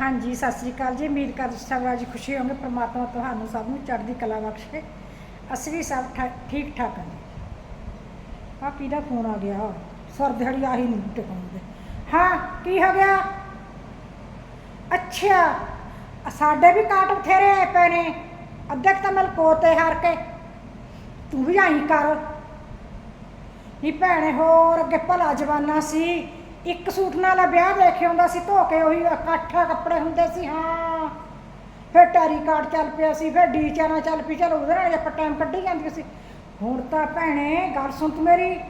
ਹਾਂਜੀ, ਸਤਿ ਸ੍ਰੀ ਅਕਾਲ ਜੀ। ਉਮੀਦ ਕਰਦਾ ਸਭ ਅੱਜ ਖੁਸ਼ੀ ਹੋਗੇ ਪ੍ਰਮਾਤਮਾ ਤੁਹਾਨੂੰ ਸਭ ਨੂੰ ਚੜ੍ਹਦੀ ਕਲਾ ਬਖਸ਼ੇ। ਅਸੀਂ ਵੀ ਸਭ ਠੀਕ ਠਾਕ ਹਾਂ ਆ ਕਿਹਦਾ ਫੋਨ ਆ ਗਿਆ? ਸਰ ਦਿਹਾੜੀ ਆਹੀ ਨਹੀਂ ਟਿਕਾਉਂਦੇ ਹਾਂ, ਕੀ ਹੋ ਗਿਆ? ਅੱਛਾ, ਸਾਡੇ ਵੀ ਕਾਟ ਬਥੇਰੇ ਆਏ ਪਏ ਨੇ। ਅੱਧੇ ਕੁ ਤਾਂ ਮਲਕੋਤੇ ਹਾਰ ਕੇ। ਤੂੰ ਵੀ ਆਈ ਕਰ। ਨੀ ਭੈਣੇ, ਹੋਰ ਅੱਗੇ ਭਲਾ ਜਵਾਨਾ ਸੀ। ਇੱਕ ਸੂਟ ਨਾਲ ਵਿਆਹ ਦੇ ਕੇ ਆਉਂਦਾ ਸੀ, ਧੋ ਕੇ ਉਹੀ ਇਕੱਠਾ ਕੱਪੜੇ ਹੁੰਦੇ ਸੀ, ਹਾਂ। ਫਿਰ ਟੈਰੀ ਕਾਰਡ ਚੱਲ ਪਿਆ ਸੀ, ਫਿਰ ਡੀ ਚਾਰਾਂ ਚੱਲ ਪਈ, ਚਲ ਉਹਦੇ ਨਾਲ ਆਪਾਂ ਟਾਈਮ ਕੱਢੀ ਜਾਂਦੀ ਸੀ। ਹੁਣ ਤਾਂ ਭੈਣੇ, ਗੱਲ ਸੁਣ ਤੂੰ ਮੇਰੀ।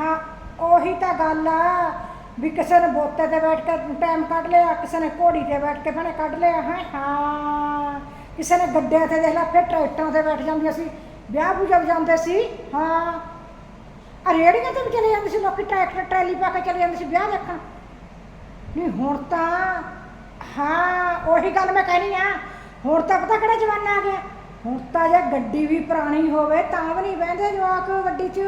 ਹਾਂ, ਉਹੀ ਤਾਂ ਗੱਲ ਆ ਵੀ ਕਿਸੇ ਨੇ ਬੋਤੇ ਤੇ ਬੈਠ ਕੇ ਟਾਈਮ ਕੱਢ ਲਿਆ, ਕਿਸੇ ਨੇ ਘੋੜੀ ਤੇ ਬੈਠ ਕੇ ਭੈਣੇ ਕੱਢ ਲਿਆ, ਹੈ, ਹਾਂ। ਕਿਸੇ ਨੇ ਗੱਡਿਆਂ ਤੇ ਦੇਖ ਲਾ, ਫਿਰ ਟਰੈਕਟਰਾਂ ਤੇ ਬੈਠ ਜਾਂਦੀਆਂ ਸੀ ਵਿਆਹ ਵੀ ਜਾਂਦੇ ਸੀ, ਹਾਂ। ਆ ਰੇੜੀਆਂ ਤੇ ਵੀ ਚਲੇ ਜਾਂਦੇ ਸੀ ਲੋਕੀ, ਟਰੈਕਟਰ, ਟਰੈਲੀ ਪਾ ਕੇ ਚਲੇ ਜਾਂਦੇ ਸੀ ਵਿਆਹ ਦੇਖਣ। ਨਹੀਂ, ਹੁਣ ਤਾਂ, ਹਾਂ, ਉਹੀ ਗੱਲ ਮੈਂ ਕਹਿਣੀ ਆ। ਹੁਣ ਤਾਂ ਪਤਾ ਕਿਹੜਾ ਜਮਾਨਾ ਆ ਗਿਆ। ਹੁਣ ਤਾਂ ਜੇ ਗੱਡੀ ਵੀ ਪੁਰਾਣੀ ਹੋਵੇ, ਤਾਂ ਵੀ ਨਹੀਂ ਬਹਿੰਦੇ ਜਵਾਕ ਗੱਡੀ 'ਚ।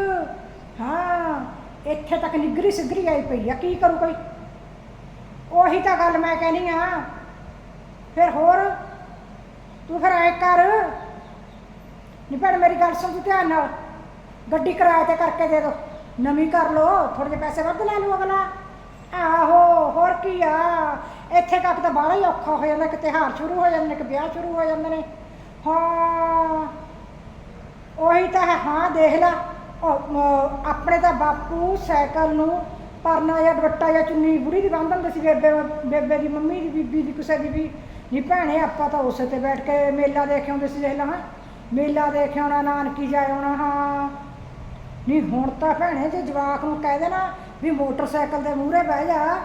ਹਾਂ, ਇੱਥੇ ਤੱਕ ਨਿਗਰੀ ਸਿਗਰੀ ਆਈ ਪਈ ਆ, ਕੀ ਕਰੂ ਕੋਈ? ਉਹੀ ਤਾਂ ਗੱਲ ਮੈਂ ਕਹਿਣੀ ਆ। ਫਿਰ ਹੋਰ, ਤੂੰ ਫਿਰ ਐ ਕਰ। ਨਹੀਂ ਭੈਣ, ਮੇਰੀ ਗੱਲ ਸੁਣ, ਤੂੰ ਧਿਆਨ ਨਾਲ। ਗੱਡੀ ਕਿਰਾਏ ਤੇ ਕਰਕੇ ਦੇ ਦੋ। ਨਵੀਂ ਕਰ ਲੋ ਥੋੜੇ ਜਿਹੇ ਪੈਸੇ ਵੱਧ ਲੈ ਲਓ ਅਗਲਾ। ਆਹੋ, ਹੋਰ ਕੀ ਆ? ਇੱਥੇ ਤੱਕ ਤਾਂ ਬਾਹਲਾ ਹੀ ਔਖਾ ਹੋ ਜਾਂਦਾ ਕਿ ਤਿਉਹਾਰ ਸ਼ੁਰੂ ਹੋ ਜਾਂਦੇ ਨੇ, ਕਿ ਵਿਆਹ ਸ਼ੁਰੂ ਹੋ ਜਾਂਦੇ ਨੇ। ਹਾਂ, ਉਹੀ ਤਾਂ ਹੈ, ਹਾਂ, ਦੇਖ ਲੈ। ਆਪਣੇ ਤਾਂ ਬਾਪੂ ਸਾਈਕਲ ਨੂੰ ਪਰਨਾ ਜਾਂ ਦੁਪੱਟਾ ਜਾਂ ਚੁੰਨੀ, ਬੁੜੀ ਦੀ ਬੰਨ੍ਹ ਦਿੰਦੇ ਸੀ, ਬੇਬੇ ਬੇਬੇ ਦੀ, ਮੰਮੀ ਦੀ, ਬੀਬੀ ਦੀ, ਕਿਸੇ ਦੀ ਵੀ। ਨਹੀਂ ਭੈਣੇ, ਆਪਾਂ ਤਾਂ ਉਸੇ ਤੇ ਬੈਠ ਕੇ ਮੇਲਾ ਦੇਖ ਆਉਂਦੇ ਸੀ, ਦੇਖ ਲਾ, ਹਾਂ। ਮੇਲਾ ਦੇਖ ਆਉਣਾ ਨਾਨਕੀ ਜਾ ਆਉਣਾ ਹਾਂ। ਨਹੀਂ, ਹੁਣ ਤਾਂ ਭੈਣੇ ਜੇ ਜਵਾਕ ਨੂੰ ਕਹਿ ਦੇਣਾ ਵੀ ਮੋਟਰਸਾਈਕਲ ਦੇ ਮੂਹਰੇ ਬਹਿ ਜਾ,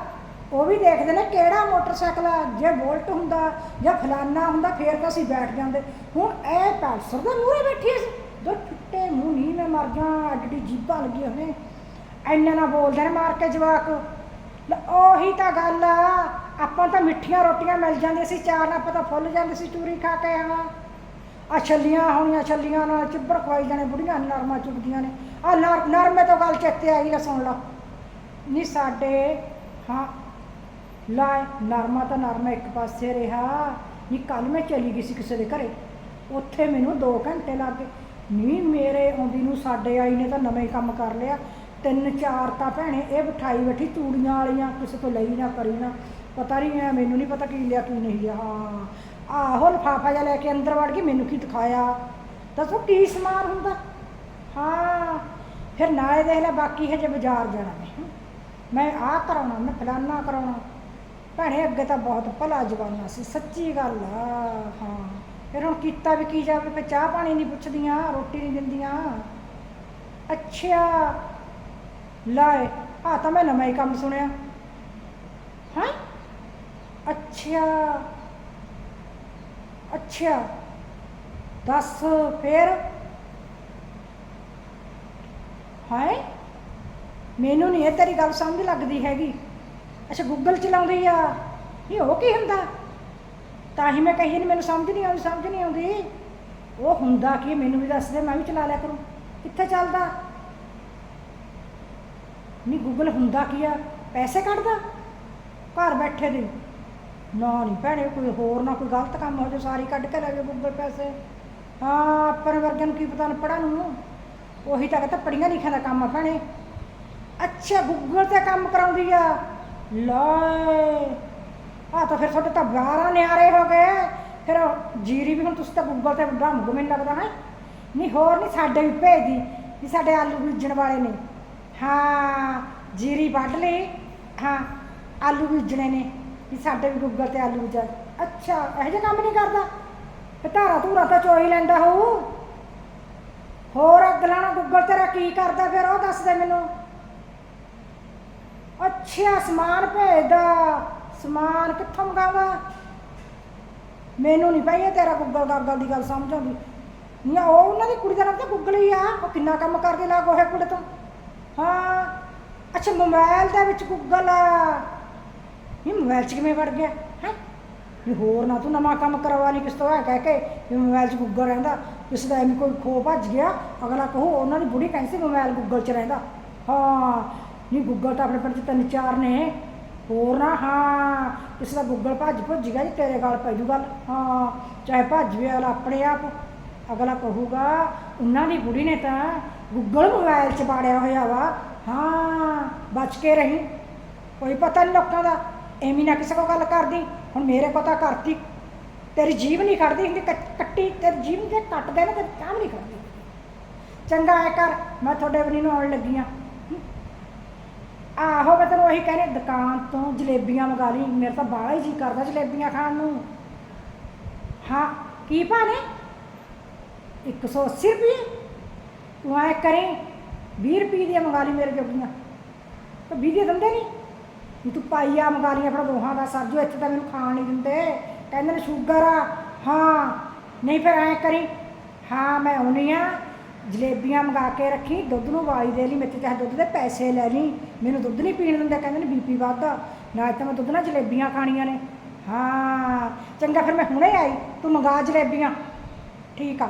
ਉਹ ਵੀ ਦੇਖਦੇ ਨੇ ਕਿਹੜਾ ਮੋਟਰਸਾਈਕਲ ਆ, ਜੇ ਬੋਲਟ ਹੁੰਦਾ ਜਾਂ ਫਲਾਨਾ ਹੁੰਦਾ, ਫੇਰ ਤਾਂ ਅਸੀਂ ਬੈਠ ਜਾਂਦੇ। ਹੁਣ ਇਹ ਪੈਲਸਰ ਦੇ ਮੂਹਰੇ ਬੈਠੀ ਸੀ ਦੋ ਟੁੱਟੇ ਮੂੰਹ ਨਹੀਂ ਮੈਂ ਮਰ ਜਾ ਅੱਡੀ ਜੀਭਾਂ ਲੱਗੀ ਹੋਵੇ ਐਨਾ ਨਾ ਬੋਲਦੇ ਨੇ ਮਾਰ ਕੇ ਜਵਾਕ। ਉਹੀ ਤਾਂ ਗੱਲ ਆ, ਆਪਾਂ ਤਾਂ ਮਿੱਠੀਆਂ ਰੋਟੀਆਂ ਮਿਲ ਜਾਂਦੀਆਂ ਸੀ ਚਾਰ ਨਾਲ ਤਾਂ ਫੁੱਲ ਜਾਂਦੇ ਸੀ, ਚੂਰੀ ਖਾ ਕੇ ਆਵਾਂ। ਆ ਛੱਲੀਆਂ ਹੋਣੀਆਂ, ਛੱਲੀਆਂ ਨਾਲ ਚਿੱਬਰ ਖਵਾਈ ਜਾਣੇ, ਬੁੜੀਆਂ ਨਰਮਾ ਚੁਗਦੀਆਂ ਨੇ। ਆ ਨਰਮੇ ਤੋਂ ਗੱਲ ਚੇਤੇ ਆਈ ਲੈ ਸੁਣ ਲਾ। ਨਹੀਂ ਸਾਡੇ, ਹਾਂ ਲਾਏ ਨਰਮਾ ਤਾਂ ਨਰਮਾ ਇੱਕ ਪਾਸੇ ਰਿਹਾ। ਨਹੀਂ ਕੱਲ ਮੈਂ ਚਲੀ ਗਈ ਸੀ ਕਿਸੇ ਦੇ ਘਰੇ। ਉੱਥੇ ਮੈਨੂੰ 2 ਘੰਟੇ ਲੱਗ ਗਏ। ਨਹੀਂ ਮੇਰੇ ਆਉਂਦੀ ਨੂੰ ਸਾਡੇ ਆਈ ਨੇ ਤਾਂ ਨਵੇਂ ਕੰਮ ਕਰ ਲਿਆ। ਤਿੰਨ ਚਾਰ ਤਾਂ ਭੈਣੇ, ਇਹ ਬਿਠਾਈ ਬੈਠੀ ਚੂੜੀਆਂ ਵਾਲੀਆਂ, ਕਿਸੇ ਤੋਂ ਲਈ ਨਾ, ਕਰੀ ਨਾ। ਪਤਾ ਨਹੀਂ ਐ, ਮੈਨੂੰ ਨਹੀਂ ਪਤਾ ਕੀ ਲਿਆ, ਕੀ ਨਹੀਂ ਲਿਆ। ਹਾਂ ਆਹੋ ਲਫਾਫਾ ਜਿਹਾ ਲੈ ਕੇ ਅੰਦਰ ਵੜ ਗਈ, ਮੈਨੂੰ ਕੀ ਦਿਖਾਇਆ? ਦੱਸੋ ਕੀ ਸਮਾਨ ਹੁੰਦਾ? ਹਾਂ, ਫਿਰ ਨਾਲੇ ਦੇਖ ਲੈ, ਬਾਕੀ ਹਜੇ ਬਾਜ਼ਾਰ ਜਾਣਾ ਮੈਂ ਮੈਂ ਆਹ ਕਰਾਉਣਾ, ਮੈਂ ਫਲਾਨਾ ਕਰਾਉਣਾ। ਭੈਣੇ, ਅੱਗੇ ਤਾਂ ਬਹੁਤ ਭਲਾ ਜਵਾਨਾ ਸੀ, ਸੱਚੀ ਗੱਲ ਆ, ਹਾਂ। ਫਿਰ ਹੁਣ ਕੀਤਾ ਵੀ ਕੀ ਜਾਵੇ? ਫਿਰ ਚਾਹ ਪਾਣੀ ਨਹੀਂ ਪੁੱਛਦੀਆਂ, ਰੋਟੀ ਨਹੀਂ ਦਿੰਦੀਆਂ। ਅੱਛਾ, ਲਾਏ ਆ ਤਾਂ ਮੈਂ ਨਵਾਂ ਹੀ ਕੰਮ ਸੁਣਿਆ। ਹਾਂ? ਅੱਛਾ। ਅੱਛਾ ਦੱਸ ਫਿਰ। ਹਾਏ, ਮੈਨੂੰ ਨਹੀਂ ਇਹ ਤੇਰੀ ਗੱਲ ਸਮਝ ਲੱਗਦੀ ਹੈਗੀ। ਅੱਛਾ ਗੂਗਲ ਚਲਾਉਂਦੀ ਆ। ਇਹ ਉਹ ਕੀ ਹੁੰਦਾ? ਤਾਂ ਹੀ ਮੈਂ ਕਹੀ ਨਹੀਂ ਮੈਨੂੰ ਸਮਝ ਨਹੀਂ ਆਉਂਦੀ, ਸਮਝ ਨਹੀਂ ਆਉਂਦੀ। ਉਹ ਹੁੰਦਾ ਕੀ, ਮੈਨੂੰ ਵੀ ਦੱਸ ਦੇ, ਮੈਂ ਵੀ ਚਲਾ ਲਿਆ ਕਰੂੰ। ਕਿੱਥੇ ਚੱਲਦਾ? ਨਹੀਂ ਗੂਗਲ ਹੁੰਦਾ ਕੀ ਆ? ਪੈਸੇ ਕੱਢਦਾ? ਘਰ ਬੈਠੇ ਦੇ। ਨਾ ਨਹੀਂ ਭੈਣੇ, ਕੋਈ ਹੋਰ ਨਾ ਕੋਈ ਗਲਤ ਕੰਮ ਹੋ ਜਾ, ਸਾਰੀ ਕੱਢ ਕੇ ਲੈ ਜਾ ਗੂਗਲ ਪੈਸੇ। ਹਾਂ ਆਪਣੇ ਵਰਗਿਆਂ ਨੂੰ ਕੀ ਪਤਾ ਨਾ ਪੜਨ ਨੂੰ? ਉਹੀ ਤਾਂ ਕਹਿੰਦਾ ਪੜੀਆਂ ਲਿਖਿਆ ਦਾ ਕੰਮ ਆ ਭੈਣੇ। ਅੱਛਾ ਗੂਗਲ ਤੇ ਕੰਮ ਕਰਾਉਂਦੀ ਆ। ਲੈ ਆ ਤਾਂ ਫਿਰ ਤੁਹਾਡੇ ਤਾਂ 12 ਨਿਆਰੇ ਹੋ ਗਏ। ਫਿਰ ਜੀਰੀ ਵੀ ਹੁਣ ਤੁਸੀਂ ਤਾਂ ਗੂਗਲ ਤੇ ਡੰਗ ਮੈਨੂੰ ਲੱਗਦਾ ਹੈ। ਨਹੀਂ, ਹੋਰ ਨਹੀਂ ਸਾਡੇ ਵੀ ਭੇਜਦੀ, ਵੀ ਸਾਡੇ ਆਲੂ ਬੀਜਣ ਵਾਲੇ ਨੇ। ਹਾਂ, ਜੀਰੀ ਵੱਢ ਲਈ। ਹਾਂ, ਆਲੂ ਬੀਜਣੇ ਨੇ। ਵੀ ਸਾਡੇ ਵੀ ਗੂਗਲ ਤੇ ਆਲੂ ਬੀਜ ਅੱਛਾ, ਇਹੋ ਜਿਹਾ ਕੰਮ ਨਹੀਂ ਕਰਦਾ? ਤੇ ਧਾਰਾ ਧੂਰਾ ਤਾਂ ਚੋਈ ਲੈਂਦਾ ਹੋਊ। ਹੋਰ ਅਗਲਾ ਗੂਗਲ ਤੇਰਾ ਕੀ ਕਰਦਾ ਫਿਰ, ਉਹ ਦੱਸ ਦੇ ਮੈਨੂੰ। ਅੱਛਾ, ਸਮਾਨ ਭੇਜਦਾ। ਸਮਾਨ ਕਿੱਥੋਂ ਮੰਗਾਵਾ? ਮੈਨੂੰ ਨਹੀਂ ਪਈ ਇਹ ਤੇਰਾ ਗੂਗਲ ਗਾਗਲ ਦੀ ਗੱਲ ਸਮਝ ਆਉਂਦੀ। ਨਹੀਂ, ਉਹ ਉਹਨਾਂ ਦੀ ਕੁੜੀ ਦਾ ਨਾਮ ਤਾਂ ਗੂਗਲ ਹੀ ਆ। ਉਹ ਕਿੰਨਾ ਕੰਮ ਕਰਦੀ ਲਾ ਗੋਹੇ ਕੁੜੇ ਤੋਂ। ਹਾਂ, ਅੱਛਾ ਮੋਬਾਈਲ ਦੇ ਵਿੱਚ ਗੂਗਲ ਆ। ਇਹ ਮੋਬਾਈਲ 'ਚ ਕਿਵੇਂ ਵੜ ਗਿਆ, ਹੈ? ਵੀ ਹੋਰ ਨਾ ਤੂੰ ਨਵਾਂ ਕੰਮ ਕਰਵਾ ਨਹੀਂ ਕਿਸ ਤੋਂ ਹੈ ਕਹਿ ਕੇ ਵੀ ਮੋਬਾਈਲ 'ਚ ਗੂਗਲ ਰਹਿੰਦਾ ਕਿਸੇ ਦਾ ਐਵੇਂ ਕੋਈ ਖੋ ਭੱਜ ਗਿਆ, ਅਗਲਾ ਕਹੋ ਉਹਨਾਂ ਦੀ ਬੁੜੀ ਕਹਿੰਦੀ ਸੀ ਮੋਬਾਈਲ ਗੂਗਲ 'ਚ ਰਹਿੰਦਾ। ਹਾਂ, ਨਹੀਂ ਗੂਗਲ ਤਾਂ ਆਪਣੇ ਪਿੰਡ 'ਚ ਤਿੰਨ ਚਾਰ ਨੇ। ਹੋਰ ਨਾ, ਹਾਂ, ਕਿਸੇ ਦਾ ਗੁੱਗਲ ਭੱਜ ਭੁੱਜ ਗਿਆ ਜੀ, ਤੇਰੇ ਗੱਲ ਪੈ ਜੂ ਗੱਲ। ਹਾਂ, ਚਾਹੇ ਭੱਜ ਵੀ, ਅਗਲਾ ਆਪਣੇ ਆਪ, ਅਗਲਾ ਕਹੂਗਾ, ਉਹਨਾਂ ਦੀ ਬੁੜੀ ਨੇ ਤਾਂ ਗੁੱਗਲ ਮੋਬਾਈਲ 'ਚ ਬਾੜਿਆ ਹੋਇਆ ਵਾ। ਹਾਂ, ਬਚ ਕੇ ਰਹੀ। ਕੋਈ ਪਤਾ ਨਹੀਂ ਲੋਕਾਂ ਦਾ। ਐਵੇਂ ਨਾ ਕਿਸੇ ਕੋ ਗੱਲ ਕਰਦੀ, ਹੁਣ ਮੇਰੇ ਕੋ ਤਾਂ ਕਰਤੀ। ਤੇਰੀ ਜੀਭ ਨਹੀਂ ਕੱਢਦੀ ਹੁੰਦੀ, ਕੱਟ- ਕੱਟੀ, ਤੇਰੀ ਜੀਭ ਜੇ ਕੱਟਦੇ ਨਾ ਤੇ ਕੰਮ ਨਹੀਂ ਕਰਦੀ ਚੰਗਾ ਐ ਕਰ, ਮੈਂ ਤੁਹਾਡੇ ਬਣੀ ਨੂੰ ਆਉਣ ਲੱਗੀ ਆ। ਆਹੋ, ਮੈਂ ਤੈਨੂੰ ਉਹੀ ਕਹਿੰਦੀ ਦੁਕਾਨ ਤੋਂ ਜਲੇਬੀਆਂ ਮੰਗਾ ਲਈ। ਮੇਰੇ ਤਾਂ ਬਾਹਲਾ ਹੀ ਜੀ ਕਰਦਾ ਜਲੇਬੀਆਂ ਖਾਣ ਨੂੰ। ਹਾਂ, ਕੀ ਭਾਅ ਨੇ? 180 ਰੁਪਏ ਤੂੰ ਐ ਕਰੀ 20 ਰੁਪਏ ਦੀਆਂ ਮੰਗਾ ਲਈ ਮੇਰੇ ਜੋਗੀਆਂ। ਤਾਂ 20 ਦੇ ਦਿੰਦੇ ਨਹੀਂ? ਤੂੰ ਪਾਈਆ ਮੰਗਾ ਲਈ ਆਪਣਾ ਦੋਹਾਂ ਦਾ ਸਰਜੋ ਇੱਥੇ ਤਾਂ ਮੈਨੂੰ ਖਾਣ ਨਹੀਂ ਦਿੰਦੇ। ਕਹਿੰਦੇ ਨੇ ਸ਼ੂਗਰ ਆ। ਹਾਂ, ਨਹੀਂ ਫਿਰ ਐ ਕਰੀ। ਹਾਂ, ਮੈਂ ਆਉਣੀ ਆ। ਜਲੇਬੀਆਂ ਮੰਗਾ ਕੇ ਰੱਖੀ, ਦੁੱਧ ਨੂੰ ਵਾਲੀ ਦੇ ਲਈ ਮੇਰੇ ਤੇ ਚਾਹੇ ਦੁੱਧ ਦੇ ਪੈਸੇ ਲੈ ਲਈ। ਮੈਨੂੰ ਦੁੱਧ ਨਹੀਂ ਪੀਣ ਦਿੰਦੇ, ਕਹਿੰਦੇ ਨੇ ਬੀਪੀ ਵੱਧਦਾ ਨਾ ਤਾਂ ਮੈਂ ਦੁੱਧ ਨਾਲ ਜਲੇਬੀਆਂ ਖਾਣੀਆਂ ਨੇ। ਹਾਂ, ਚੰਗਾ ਫਿਰ ਮੈਂ ਹੁਣੇ ਆਈ। ਤੂੰ ਮੰਗਾ ਜਲੇਬੀਆਂ। ਠੀਕ ਆ।